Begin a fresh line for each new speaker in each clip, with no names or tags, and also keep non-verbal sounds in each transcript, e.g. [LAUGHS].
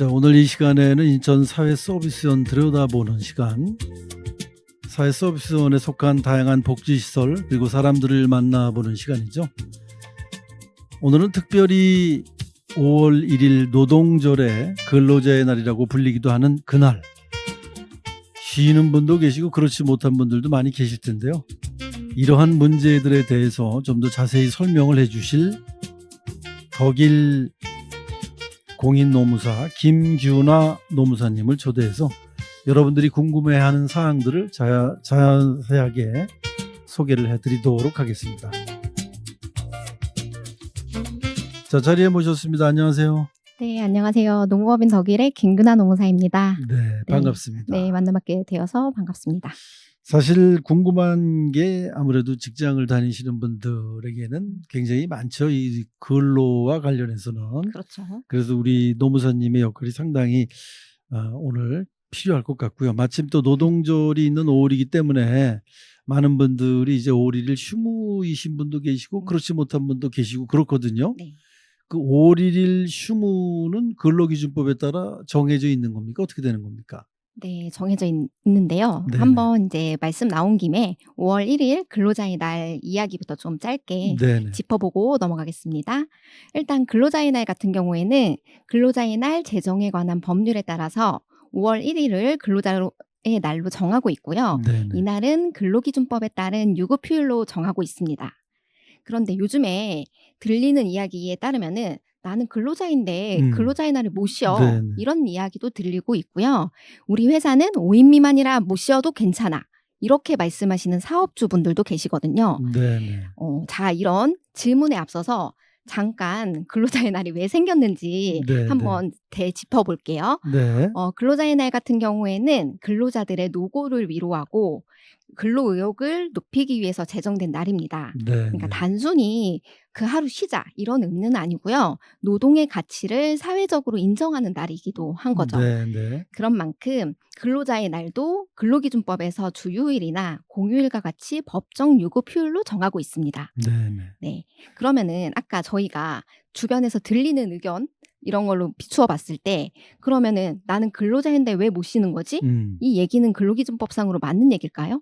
자, 오늘 이 시간에는 인천 사회 서비스원 들여다보는 시간. 사회 서비스원에 속한 다양한 복지 시설 그리고 사람들을 만나보는 시간이죠. 오늘은 특별히 5월 1일 노동절에 근로자의 날이라고 불리기도 하는 그날. 쉬는 분도 계시고 그렇지 못한 분들도 많이 계실 텐데요. 이러한 문제들에 대해서 좀 더 자세히 설명을 해 주실 덕일 공인노무사 김규나 노무사님을 초대해서 여러분들이 궁금해하는 사항들을 자, 자세하게 소개를 해드리도록 하겠습니다. 자 자리에 모셨습니다. 안녕하세요.
네, 안녕하세요. 농업인 덕일의 김근아 농사입니다.
네 반갑습니다.
네, 만나 뵙게 되어서 반갑습니다.
사실 궁금한 게 아무래도 직장을 다니시는 분들에게는 굉장히 많죠. 이 근로와 관련해서는.
그렇죠.
그래서 우리 노무사님의 역할이 상당히 어, 오늘 필요할 것 같고요. 마침 또 노동절이 있는 5월이기 때문에 많은 분들이 이제 5월 1일 휴무이신 분도 계시고
음.
그렇지 못한 분도 계시고 그렇거든요.
네.
그 5월 1일 휴무는 근로기준법에 따라 정해져 있는 겁니까? 어떻게 되는 겁니까?
네, 정해져 있, 는데요
네네.
한번 이제 말씀 나온 김에 5월 1일 근로자의 날 이야기부터 좀 짧게
네네.
짚어보고 넘어가겠습니다. 일단 근로자의 날 같은 경우에는 근로자의 날 제정에 관한 법률에 따라서 5월 1일을 근로자의 날로 정하고 있고요.
네네.
이날은 근로기준법에 따른 유급 휴일로 정하고 있습니다. 그런데 요즘에 들리는 이야기에 따르면은 나는 근로자인데
음.
근로자의 날을 못 쉬어
네네.
이런 이야기도 들리고 있고요. 우리 회사는 5인 미만이라 못 쉬어도 괜찮아 이렇게 말씀하시는 사업주분들도 계시거든요.
네네.
어, 자 이런 질문에 앞서서 잠깐 근로자의 날이 왜 생겼는지
네,
한번 되짚어 볼게요.
네.
어, 근로자의 날 같은 경우에는 근로자들의 노고를 위로하고 근로 의욕을 높이기 위해서 제정된 날입니다.
네.
그러니까 단순히 그 하루 쉬자 이런 의미는 아니고요. 노동의 가치를 사회적으로 인정하는 날이기도 한 거죠.
네네.
그런 만큼 근로자의 날도 근로기준법에서 주휴일이나 공휴일과 같이 법정 유급 휴일로 정하고 있습니다.
네네.
네. 그러면은 아까 저희가 주변에서 들리는 의견 이런 걸로 비추어 봤을 때 그러면은 나는 근로자인데 왜 못 쉬는 거지?
음.
이 얘기는 근로기준법상으로 맞는 얘기일까요?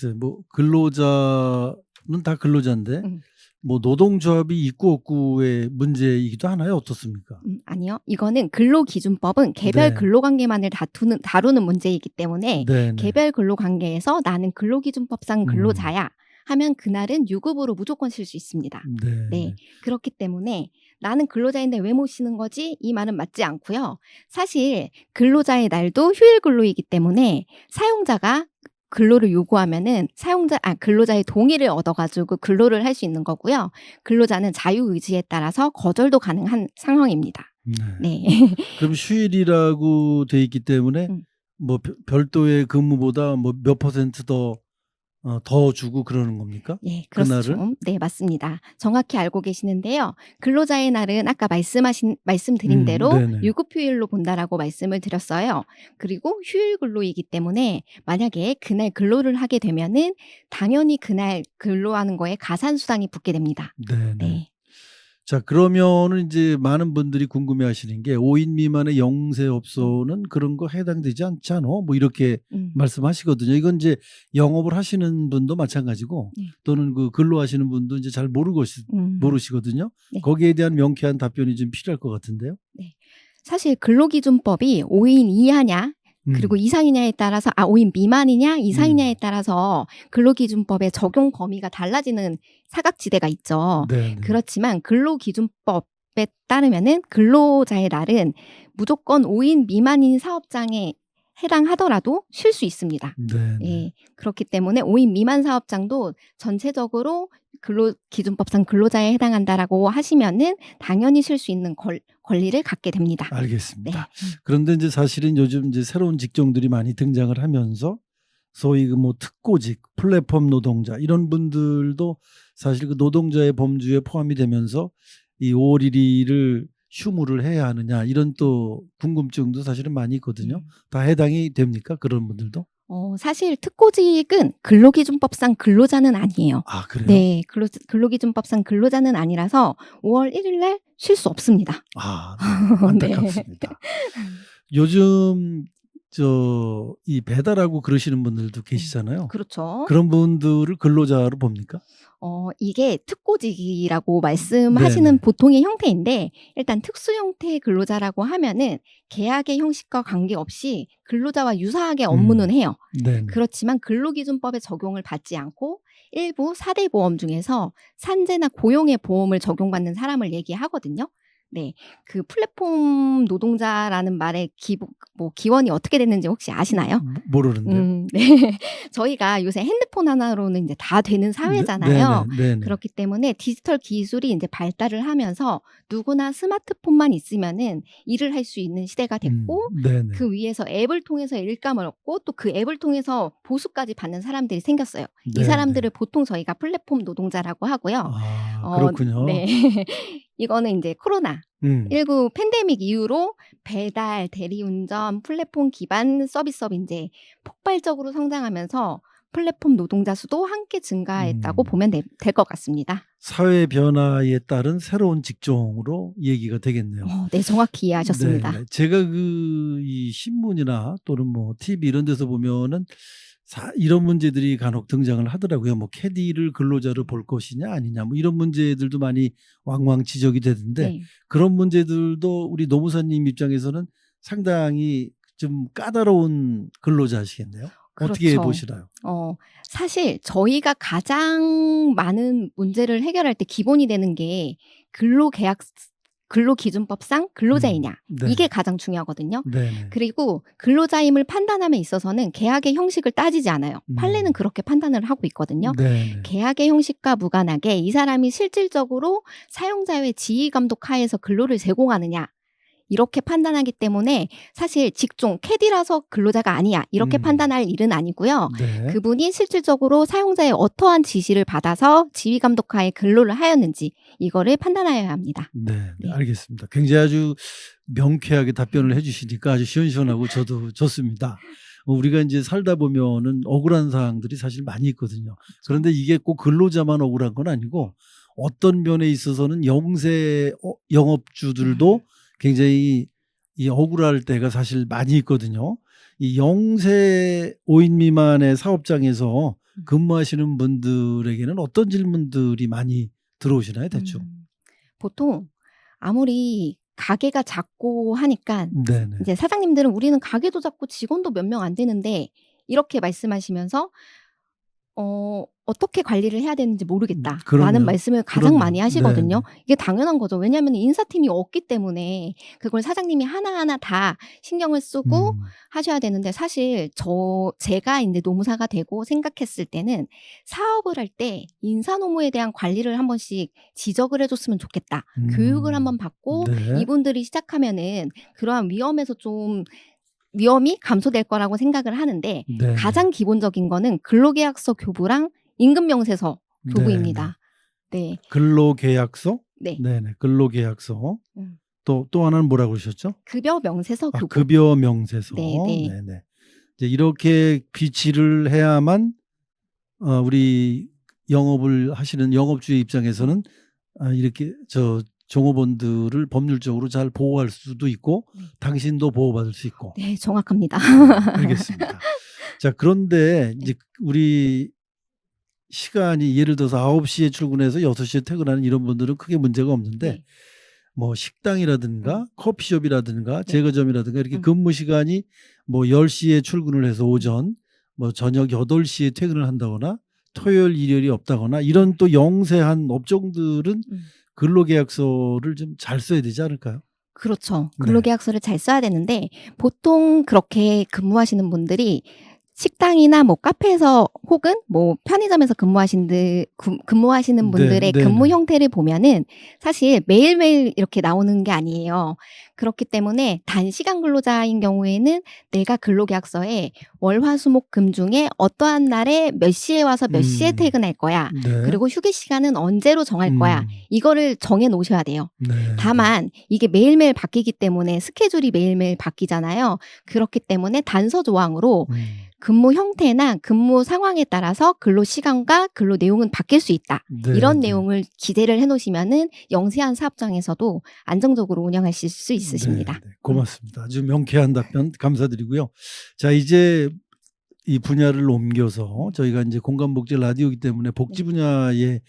글쎄 뭐 근로자는 다 근로자인데
음.
뭐 노동조합이 있고 없고의 문제이기도 하나요? 어떻습니까?
음, 아니요. 이거는 근로기준법은 개별
네.
근로관계만을 다투는, 다루는 문제이기 때문에
네.
개별 근로관계에서 나는 근로기준법상
음.
근로자야 하면 그날은 유급으로 무조건 쉴 수 있습니다.
네.
네. 그렇기 때문에 나는 근로자인데 왜 못 쉬는 거지? 이 말은 맞지 않고요. 사실 근로자의 날도 휴일 근로이기 때문에 사용자가 근로를 요구하면은 사용자 아 근로자의 동의를 얻어가지고 근로를 할 수 있는 거고요. 근로자는 자유 의지에 따라서 거절도 가능한 상황입니다.
네.
네,
그럼 휴일이라고 돼 있기 때문에
음.
뭐 별- 별도의 근무보다 뭐 몇 퍼센트 더, 어, 더 주고 그러는 겁니까?
예,
그날을?
그렇죠. 네, 맞습니다. 정확히 알고 계시는데요. 근로자의 날은 아까 말씀하신 말씀드린
음,
대로
네네.
유급휴일로 본다라고 말씀을 드렸어요. 그리고 휴일 근로이기 때문에 만약에 그날 근로를 하게 되면은 당연히 그날 근로하는 거에 가산 수당이 붙게 됩니다.
네. 네.
네.
자, 그러면은 이제 많은 분들이 궁금해 하시는 게 5인 미만의 영세업소는 그런 거 해당되지 않지 않아? 뭐 이렇게
음.
말씀하시거든요. 이건 이제 영업을 하시는 분도 마찬가지고
네.
또는 그 근로하시는 분도 이제 잘 모르고
음.
모르시거든요.
네.
거기에 대한 명쾌한 답변이 좀 필요할 것 같은데요.
사실 근로기준법이 5인 이하냐
음.
그리고 이상이냐에 따라서 아 5인 미만이냐 이상이냐에 따라서 근로기준법의 적용 범위가 달라지는 사각지대가 있죠.
네, 네.
그렇지만 근로기준법에 따르면은 근로자의 날은 무조건 5인 미만인 사업장에 해당하더라도 쉴 수 있습니다.
네, 네.
예. 그렇기 때문에 5인 미만 사업장도 전체적으로 근로 기준법상 근로자에 해당한다라고 하시면은 당연히 쉴 수 있는 권, 권리를 갖게 됩니다. 네.
알겠습니다. 그런데 이제 사실은 요즘 이제 새로운 직종들이 많이 등장을 하면서 소위 그 뭐 특고직, 플랫폼 노동자 이런 분들도 사실 그 노동자의 범주에 포함이 되면서 이 5월 1일을 휴무를 해야 하느냐 이런 또 궁금증도 사실은 많이 있거든요.
음.
다 해당이 됩니까? 그런 분들도?
어, 사실 특고직은 근로기준법상 근로자는 아니에요.
아 그래요?
네, 근로, 근로기준법상 근로자는 아니라서 5월 1일 날 쉴 수 없습니다.
아 [LAUGHS] 네. 안타깝습니다. 요즘 저 이 배달하고 그러시는 분들도 계시잖아요.
그렇죠.
그런 분들을 근로자로 봅니까?
어, 이게 특고직이라고 말씀하시는
네네.
보통의 형태인데, 일단 특수 형태의 근로자라고 하면은 계약의 형식과 관계없이 근로자와 유사하게 업무는 해요.
네.
그렇지만 근로기준법의 적용을 받지 않고 일부 4대 보험 중에서 산재나 고용의 보험을 적용받는 사람을 얘기하거든요. 네. 그 플랫폼 노동자라는 말의 기, 뭐 기원이 어떻게 됐는지 혹시 아시나요?
모르는데.
음, 네. [LAUGHS] 저희가 요새 핸드폰 하나로는 이제 다 되는 사회잖아요.
네, 네, 네.
그렇기 때문에 디지털 기술이 이제 발달을 하면서 누구나 스마트폰만 있으면은 일을 할 수 있는 시대가 됐고
음, 네, 네.
그 위에서 앱을 통해서 일감을 얻고 또 그 앱을 통해서 보수까지 받는 사람들이 생겼어요.
네,
이 사람들을 보통 저희가 플랫폼 노동자라고 하고요.
아,
어,
그렇군요.
네. 이거는 이제 코로나
음,
19 팬데믹 이후로 배달, 대리운전, 플랫폼 기반 서비스업이 이제 폭발적으로 성장하면서 플랫폼 노동자 수도 함께 증가했다고
음.
보면 될 것 같습니다.
사회 변화에 따른 새로운 직종으로 얘기가 되겠네요.
어, 네, 정확히 이해하셨습니다.
네, 네. 제가 그 이 신문이나 또는 뭐 TV 이런 데서 보면은 사- 이런 문제들이 간혹 등장을 하더라고요. 뭐 캐디를 근로자로 볼 것이냐 아니냐 뭐 이런 문제들도 많이 왕왕 지적이 되던데
네.
그런 문제들도 우리 노무사님 입장에서는 상당히 좀 까다로운 근로자시겠네요. 어떻게
그렇죠.
보시나요?
어, 사실 저희가 가장 많은 문제를 해결할 때 기본이 되는 게 근로계약 근로기준법상 근로자이냐
네.
이게 가장 중요하거든요.
네.
그리고 근로자임을 판단함에 있어서는 계약의 형식을 따지지 않아요.
음.
판례는 그렇게 판단을 하고 있거든요.
네.
계약의 형식과 무관하게 이 사람이 실질적으로 사용자의 지휘 감독 하에서 근로를 제공하느냐 이렇게 판단하기 때문에 사실 직종 캐디라서 근로자가 아니야 이렇게
음.
판단할 일은 아니고요.
네.
그분이 실질적으로 사용자의 어떠한 지시를 받아서 지휘 감독하에 근로를 하였는지 이거를 판단하여야 합니다.
네, 네,
네.
알겠습니다. 굉장히 아주 명쾌하게 답변을 해주시니까 아주 시원시원하고 저도 좋습니다. 어, 우리가 이제 살다 보면은 억울한 사항들이 사실 많이 있거든요. 그런데 이게 꼭 근로자만 억울한 건 아니고 어떤 면에 있어서는 영세 어, 영업주들도 굉장히 이 억울할 때가 사실 많이 있거든요. 이 영세 5인 미만의 사업장에서 근무하시는 분들에게는 어떤 질문들이 많이 들어오시나요, 대충?
음, 보통 아무리 가게가 작고 하니까
네, 네.
이제 사장님들은 우리는 가게도 작고 직원도 몇 명 안 되는데 이렇게 말씀하시면서 어, 어떻게 관리를 해야 되는지 모르겠다.
음, 그럼요.
라는 말씀을 가장
그럼요.
많이 하시거든요.
네,
이게 당연한 거죠. 왜냐하면 인사팀이 없기 때문에 그걸 사장님이 하나하나 다 신경을 쓰고
음,
하셔야 되는데 사실 저 제가 이제 노무사가 되고 생각했을 때는 사업을 할 때 인사 노무에 대한 관리를 한 번씩 지적을 해줬으면 좋겠다.
음,
교육을 한번 받고
네.
이분들이 시작하면은 그러한 위험에서 좀 위험이 감소될 거라고 생각을 하는데
네.
가장 기본적인 거는 근로계약서 교부랑 임금 명세서 교부입니다. 네,
근로계약서,
네,
네, 네. 근로계약서.
음.
또 또 하나는 뭐라고 그러셨죠?
급여 명세서
아,
교부.
급여 명세서.
네, 네.
네. 이제 이렇게 비치를 해야만 어, 우리 영업을 하시는 영업주의 입장에서는 아, 이렇게 저 종업원들을 법률적으로 잘 보호할 수도 있고
네.
당신도 보호받을 수 있고
네, 정확합니다.
알겠습니다. [LAUGHS] 자, 그런데 이제 우리 시간이 예를 들어서 9시에 출근해서 6시에 퇴근하는 이런 분들은 크게 문제가 없는데
네.
뭐 식당이라든가 커피숍이라든가
네.
제과점이라든가 이렇게
음.
근무 시간이 뭐 10시에 출근을 해서 오전 뭐 저녁 8시에 퇴근을 한다거나 토요일 일요일이 없다거나 이런 또 영세한 업종들은
음.
근로계약서를 좀 잘 써야 되지 않을까요?
그렇죠.
네.
근로계약서를 잘 써야 되는데 보통 그렇게 근무하시는 분들이 식당이나 뭐 카페에서 혹은 뭐 편의점에서 근무하신 들, 근- 근무하시는
네,
분들의
네,
근무
네.
형태를 보면은 사실 매일매일 이렇게 나오는 게 아니에요. 그렇기 때문에 단시간 근로자인 경우에는 내가 근로계약서에 월화수목금 중에 어떠한 날에 몇 시에 와서 몇 시에
음.
퇴근할 거야.
네.
그리고 휴게 시간은 언제로 정할 거야.
음,
이거를 정해 놓으셔야 돼요.
네.
다만 이게 매일매일 바뀌기 때문에 스케줄이 매일매일 바뀌잖아요. 그렇기 때문에 단서 조항으로
음,
근무 형태나 근무 상황에 따라서 근로 시간과 근로 내용은 바뀔 수 있다.
네,
이런
네.
내용을 기재를 해 놓으시면은 영세한 사업장에서도 안정적으로 운영하실 수 있 으십니다.
네, 네. 고맙습니다. 아주 명쾌한 답변 감사드리고요. 자 이제 이 분야를 옮겨서 저희가 이제 공감복지 라디오이기 때문에 복지
네.
분야에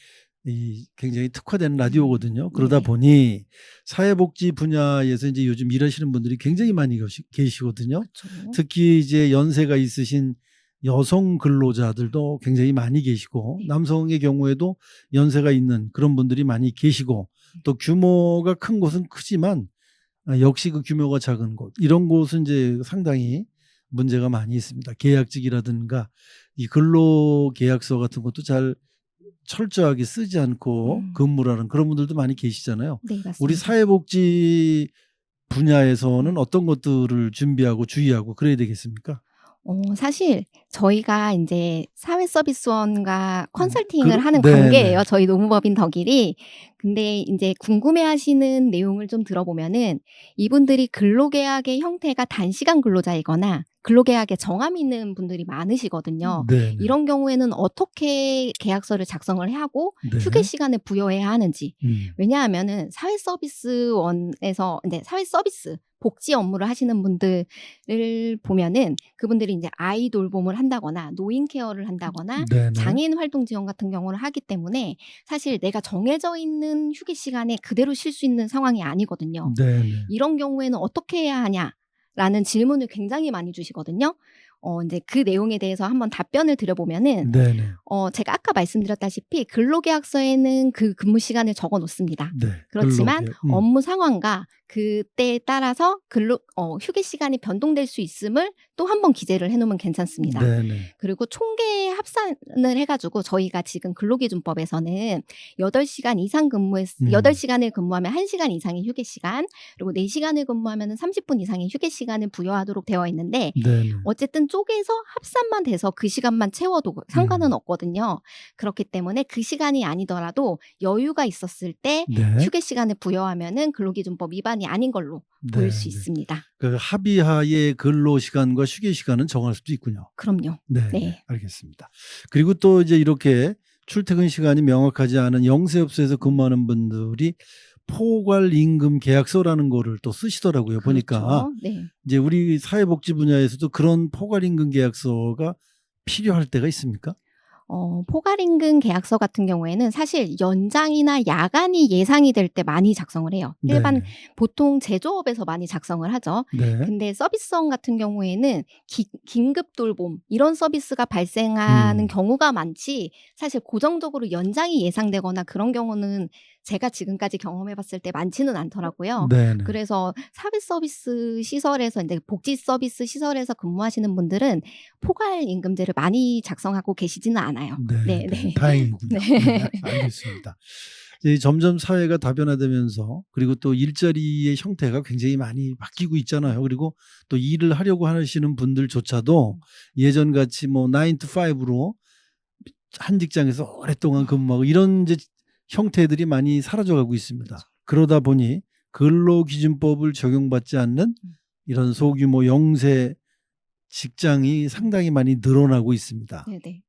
이 굉장히 특화된 라디오거든요. 그러다
네.
보니 사회복지 분야에서 이제 요즘 일하시는 분들이 굉장히 많이 계시- 계시거든요.
그렇죠.
특히 이제 연세가 있으신 여성 근로자들도 굉장히 많이 계시고
네.
남성의 경우에도 연세가 있는 그런 분들이 많이 계시고
네.
또 규모가 큰 곳은 크지만 아, 역시 그 규모가 작은 곳 이런 곳은 이제 상당히 문제가 많이 있습니다. 계약직이라든가 이 근로 계약서 같은 것도 잘 철저하게 쓰지 않고
음.
근무라는 그런 분들도 많이 계시잖아요.
네, 맞습니다.
우리 사회복지 분야에서는 어떤 것들을 준비하고 주의하고 그래야 되겠습니까?
어, 사실 저희가 이제 사회 서비스원과 컨설팅을
그-
하는
네,
관계예요.
네.
저희 노무법인 덕일이. 근데 이제 궁금해하시는 내용을 좀 들어보면은 이분들이 근로계약의 형태가 단시간 근로자이거나 근로계약에 정함이 있는 분들이 많으시거든요.
네, 네.
이런 경우에는 어떻게 계약서를 작성을 하고
네.
휴게 시간을 부여해야 하는지
음.
왜냐하면은 사회 서비스원에서 근데 사회 서비스 복지 업무를 하시는 분들을 보면은 그분들이 이제 아이 돌봄을 한다거나 노인 케어를 한다거나
네, 네.
장애인 활동 지원 같은 경우를 하기 때문에 사실 내가 정해져 있는 휴게 시간에 그대로 쉴 수 있는 상황이 아니거든요.
네, 네.
이런 경우에는 어떻게 해야 하냐 라는 질문을 굉장히 많이 주시거든요. 어 이제 그 내용에 대해서 한번 답변을 드려보면은
네, 네.
어 제가 아까 말씀드렸다시피 근로계약서에는 그 근무 시간을 적어 놓습니다.
네.
그렇지만
음.
업무 상황과 그때에 따라서 근로 어, 휴게 시간이 변동될 수 있음을 또 한 번 기재를 해놓으면 괜찮습니다.
네, 네.
그리고 총계 합산을 해가지고 저희가 지금 근로기준법에서는 8시간 이상 근무했,
음.
8시간을 근무하면 1시간 이상의 휴게 시간, 그리고 4시간을 근무하면 30분 이상의 휴게 시간을 부여하도록 되어 있는데,
네, 네.
어쨌든 쪼개서 합산만 돼서 그 시간만 채워도 상관은
음.
없거든요. 그렇기 때문에 그 시간이 아니더라도 여유가 있었을 때
네.
휴게 시간을 부여하면은 근로기준법 위반이 아닌 걸로 보일
네,
수
네.
있습니다.
그 합의하에 근로 시간과 휴게 시간은 정할 수도 있군요.
그럼요.
네,
네.
네. 알겠습니다. 그리고 또 이제 이렇게 출퇴근 시간이 명확하지 않은 영세업소에서 근무하는 분들이 포괄 임금 계약서라는 거를 또 쓰시더라고요. 보니까
그렇죠. 네.
이제 우리 사회복지 분야에서도 그런 포괄 임금 계약서가 필요할 때가 있습니까?
어, 포괄임금 계약서 같은 경우에는 사실 연장이나 야간이 예상이 될 때 많이 작성을 해요. 일반
네,
보통 제조업에서 많이 작성을 하죠.
네.
근데 서비스원 같은 경우에는 기- 긴급 돌봄 이런 서비스가 발생하는
음.
경우가 많지 사실 고정적으로 연장이 예상되거나 그런 경우는 제가 지금까지 경험해 봤을 때 많지는 않더라고요.
네, 네.
그래서 사회 서비스 시설에서 이제 복지 서비스 시설에서 근무하시는 분들은 포괄 임금제를 많이 작성하고 계시지는 않아요.
네,
네,
네.
네.
다행이군요. [LAUGHS]
네.
네, 알겠습니다. 이제 점점 사회가 다변화되면서 그리고 또 일자리의 형태가 굉장히 많이 바뀌고 있잖아요. 그리고 또 일을 하려고 하시는 분들조차도 예전 같이 뭐 9 to 5로 한 직장에서 오랫동안 근무하고 이런 이제 형태들이 많이 사라져가고 있습니다. 그러다 보니 근로기준법을 적용받지 않는 이런 소규모 영세 직장이 상당히 많이 늘어나고 있습니다.
네, 네.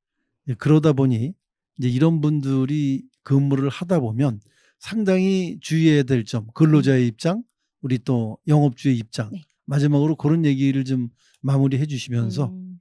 예, 그러다 보니 이제 이런 분들이 근무를 하다 보면 상당히 주의해야 될 점, 근로자의 입장, 우리 또 영업주의 입장,
네.
마지막으로 그런 얘기를 좀 마무리해 주시면서
음,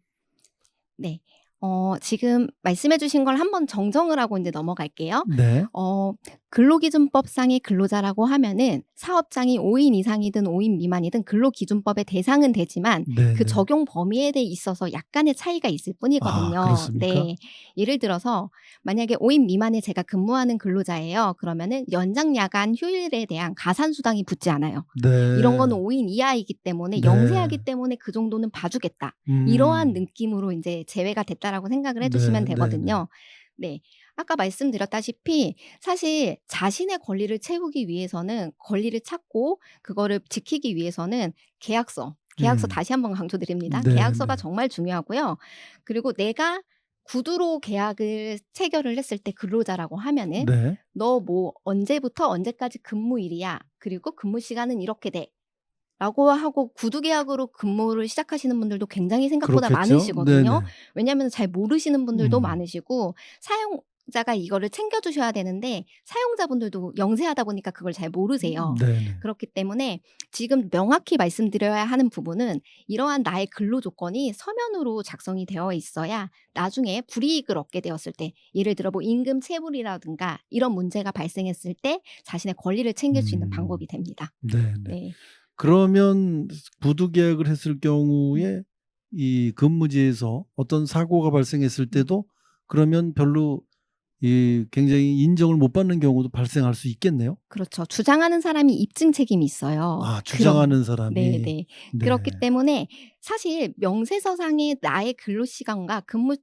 네. 어, 지금 말씀해 주신 걸 한번 정정을 하고 이제 넘어갈게요.
네,
어, 근로기준법상의 근로자라고 하면은 사업장이 5인 이상이든 5인 미만이든 근로기준법의 대상은 되지만
네,
그
네.
적용 범위에 대해 있어서 약간의 차이가 있을 뿐이거든요.
아?
네. 예를 들어서 만약에 5인 미만에 제가 근무하는 근로자예요. 그러면은 연장 야간 휴일에 대한 가산 수당이 붙지 않아요.
네.
이런 거는 5인 이하이기 때문에
네.
영세하기 때문에 그 정도는 봐주겠다.
음,
이러한 느낌으로 이제 제외가 됐다 라고 생각을 해주시면
네,
되거든요. 네. 아까 말씀드렸다시피 사실 자신의 권리를 채우기 위해서는 권리를 찾고 그거를 지키기 위해서는 계약서, 계약서
음.
다시 한번 강조드립니다.
네,
계약서가
네.
정말 중요하고요. 그리고 내가 구두로 계약을 체결을 했을 때 근로자라고 하면은
네.
너뭐 언제부터 언제까지 근무일이야. 그리고 근무 시간은 이렇게 돼. 라고 하고 구두 계약으로 근무를 시작하시는 분들도 굉장히 생각보다
그렇겠죠.
많으시거든요.
네네.
왜냐하면 잘 모르시는 분들도
음.
많으시고 사용 자가 이거를 챙겨주셔야 되는데 사용자분들도 영세하다 보니까 그걸 잘 모르세요.
네네.
그렇기 때문에 지금 명확히 말씀드려야 하는 부분은 이러한 나의 근로 조건이 서면으로 작성이 되어 있어야 나중에 불이익을 얻게 되었을 때 예를 들어 뭐 임금 체불이라든가 이런 문제가 발생했을 때 자신의 권리를 챙길 수 있는
음.
방법이 됩니다.
네네.
네.
그러면 구두 계약을 했을 경우에 이 근무지에서 어떤 사고가 발생했을 때도 그러면 별로 이 굉장히 인정을 못 받는 경우도 발생할 수 있겠네요.
그렇죠. 주장하는 사람이 입증 책임이 있어요.
아 주장하는 사람이.
네, 네.
네.
그렇기 때문에 사실 명세서상에 나의 근로 시간과 근무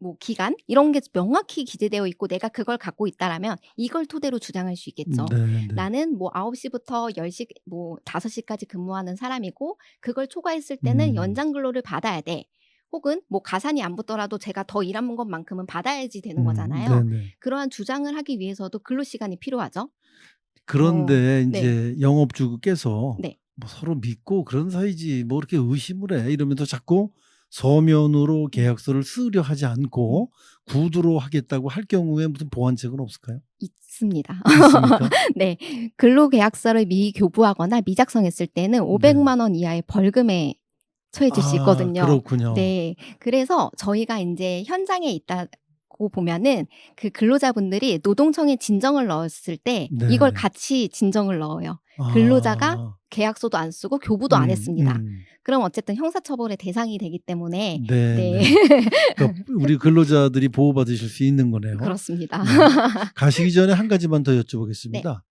뭐 기간 이런 게 명확히 기재되어 있고 내가 그걸 갖고 있다라면 이걸 토대로 주장할 수 있겠죠.
네, 네.
나는 뭐 9시부터 10시 뭐 5시까지 근무하는 사람이고 그걸 초과했을 때는
음.
연장 근로를 받아야 돼. 혹은 뭐 가산이 안 붙더라도 제가 더 일한 것만큼은 받아야지 되는
음,
거잖아요.
네네.
그러한 주장을 하기 위해서도 근로 시간이 필요하죠.
그런데
네.
이제 영업주께서
네.
뭐 서로 믿고 그런 사이지 뭐 이렇게 의심을 해 이러면서 자꾸 서면으로 계약서를 쓰려 하지 않고 구두로 하겠다고 할 경우에 무슨 보완책은 없을까요?
있습니다. [LAUGHS] 네. 근로계약서를 미교부하거나 미작성했을 때는 500만 원 이하의 벌금에 처해질 수
네. 아,
있거든요.
그렇군요.
네. 그래서 저희가 이제 현장에 있다 고 보면은 그 근로자분들이 노동청에 진정을 넣었을 때
네.
이걸 같이 진정을 넣어요. 근로자가
아,
계약서도 안 쓰고 교부도 안
음,
했습니다.
음.
그럼 어쨌든 형사처벌의 대상이 되기 때문에
네.
네.
네. [LAUGHS] 그러니까 우리 근로자들이 보호받으실 수 있는 거네요.
그렇습니다.
네. 가시기 전에 한 가지만 더 여쭤보겠습니다.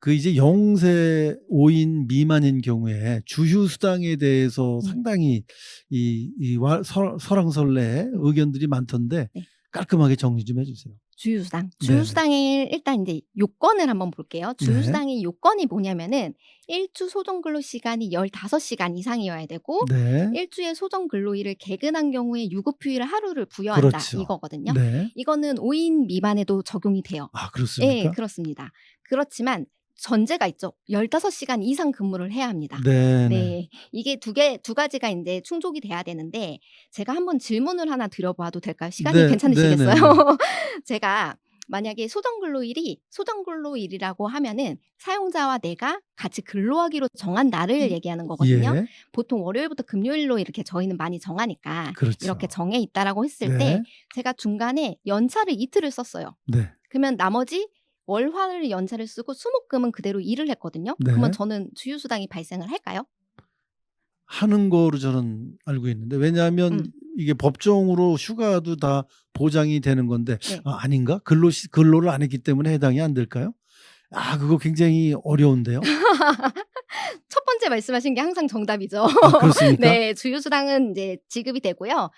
그 이제 영세 5인 미만인 경우에 주휴 수당에 대해서
음.
상당히 이, 이 와- 설왕설래 의견들이 많던데
네.
깔끔하게 정리 좀 해주세요.
주휴수당.
네.
주휴수당의 일단 이제 요건을 한번 볼게요.
네.
주휴수당의 요건이 뭐냐면은 일주 소정 근로 시간이 15시간 이상이어야 되고
네.
일주의 소정 근로일을 개근한 경우에 유급 휴일 하루를 부여한다
그렇죠.
이거거든요.
네.
이거는 5인 미만에도 적용이 돼요.
아
예,
그렇습니까?
그렇습니다. 그렇지만 전제가 있죠. 15시간 이상 근무를 해야 합니다.
네.
네.
네.
이게 두 개, 두 가지가 이제 충족이 돼야 되는데, 제가 한번 질문을 하나 드려봐도 될까요? 시간이
네,
괜찮으시겠어요?
네, 네, [LAUGHS]
제가 만약에 소정근로일이 소정근로일이라고 하면은 사용자와 내가 같이 근로하기로 정한 날을 얘기하는 거거든요.
예.
보통 월요일부터 금요일로 이렇게 저희는 많이 정하니까
그렇죠.
이렇게 정해 있다라고 했을
네.
때 제가 중간에 연차를 이틀을 썼어요.
네.
그러면 나머지 월화를 연차를 쓰고 수목금은 그대로 일을 했거든요.
네.
그러면 저는 주휴수당이 발생을 할까요?
하는 거로 저는 알고 있는데 왜냐하면
음.
이게 법정으로 휴가도 다 보장이 되는 건데
네.
아, 아닌가 근로 시- 근로를 안 했기 때문에 해당이 안 될까요? 아 그거 굉장히 어려운데요. [LAUGHS]
첫 번째 말씀하신 게 항상 정답이죠.
아, 그렇습니까? [LAUGHS]
네, 주휴수당은 이제 지급이 되고요.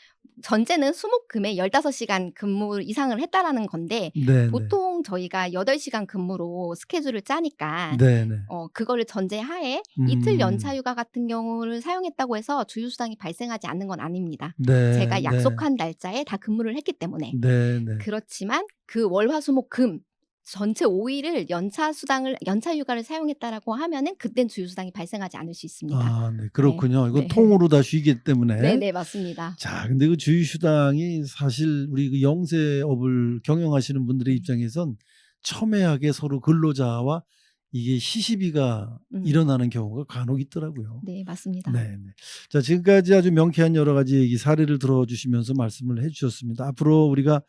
전제는 수목금에 15시간 근무 이상을 했다라는 건데
네,
보통 저희가 8시간 근무로 스케줄을 짜니까
네, 네.
어, 그거를 전제하에
음.
이틀 연차 휴가 같은 경우를 사용했다고 해서 주휴수당이 발생하지 않는 건 아닙니다.
네,
제가
네.
약속한 날짜에 다 근무를 했기 때문에
네, 네.
그렇지만 그 월화수목금 전체 5일을 연차 수당을 연차 휴가를 사용했다라고 하면은 그땐 주휴 수당이 발생하지 않을 수 있습니다.
아, 네, 그렇군요. 이건
네.
통으로 다 쉬기 때문에.
네, 네, 맞습니다.
자, 근데 그 주휴 수당이 사실 우리 그 영세업을 경영하시는 분들의
네.
입장에선 첨예하게 서로 근로자와 이게 시시비가
음.
일어나는 경우가 간혹 있더라고요.
네, 맞습니다.
네, 네. 자, 지금까지 아주 명쾌한 여러 가지 얘기 사례를 들어주시면서 말씀을 해주셨습니다. 앞으로 우리가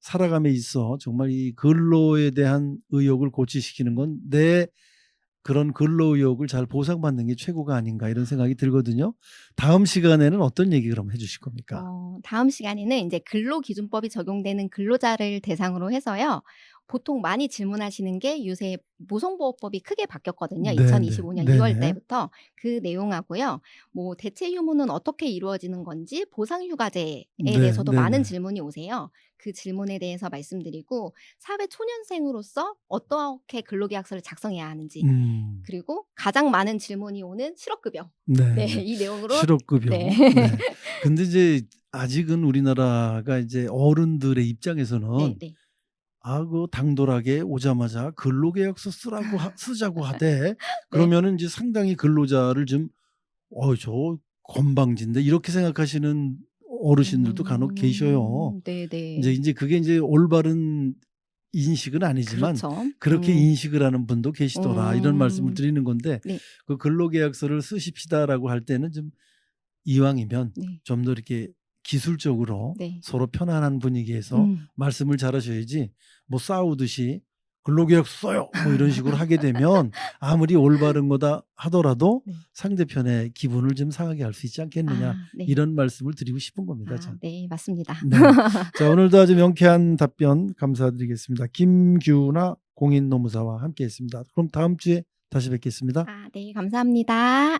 살아감에 있어 정말 이 근로에 대한 의욕을 고취시키는 건 내 그런 근로 의욕을 잘 보상받는 게 최고가 아닌가 이런 생각이 들거든요. 다음 시간에는 어떤 얘기 그럼 해주실 겁니까?
어, 다음 시간에는 이제 근로 기준법이 적용되는 근로자를 대상으로 해서요. 보통 많이 질문하시는 게 요새 모성보호법이 크게 바뀌었거든요.
네,
2025년
네.
2월
네네.
달부터 그 내용하고요. 뭐 대체 유무는 어떻게 이루어지는 건지 보상휴가제에
네,
대해서도
네네.
많은 질문이 오세요. 그 질문에 대해서 말씀드리고 사회 초년생으로서 어떻게 근로계약서를 작성해야 하는지
음,
그리고 가장 많은 질문이 오는 실업급여
네.
네, 이 내용으로
실업급여.
네.
네. [LAUGHS] 근데 이제 아직은 우리나라가 이제 어른들의 입장에서는
네, 네.
아그 당돌하게 오자마자 근로계약서 쓰라고 하- 쓰자고 [LAUGHS] 하되 그러면은 이제 상당히 근로자를 좀어저 건방진데 이렇게 생각하시는 어르신들도 간혹 계셔요.
음, 네, 네.
이제 이제 그게 이제 올바른 인식은 아니지만
그렇죠.
그렇게
음.
인식을 하는 분도 계시더라 이런
음.
말씀을 드리는 건데
네.
그 근로계약서를 쓰십시다라고 할 때는 좀 이왕이면
네.
좀더 이렇게 기술적으로
네.
서로 편안한 분위기에서
음.
말씀을 잘하셔야지 뭐 싸우듯이 근로계약서 써요 뭐 이런 식으로 하게 되면 아무리 올바른 거다 하더라도
네.
상대편의 기분을 좀 상하게 할 수 있지 않겠느냐
아, 네.
이런 말씀을 드리고 싶은 겁니다.
아,
전.
네, 맞습니다.
네. 자 오늘도 아주 명쾌한 답변 감사드리겠습니다. 김규나 공인노무사와 함께했습니다. 그럼 다음 주에 다시 뵙겠습니다.
아, 네, 감사합니다.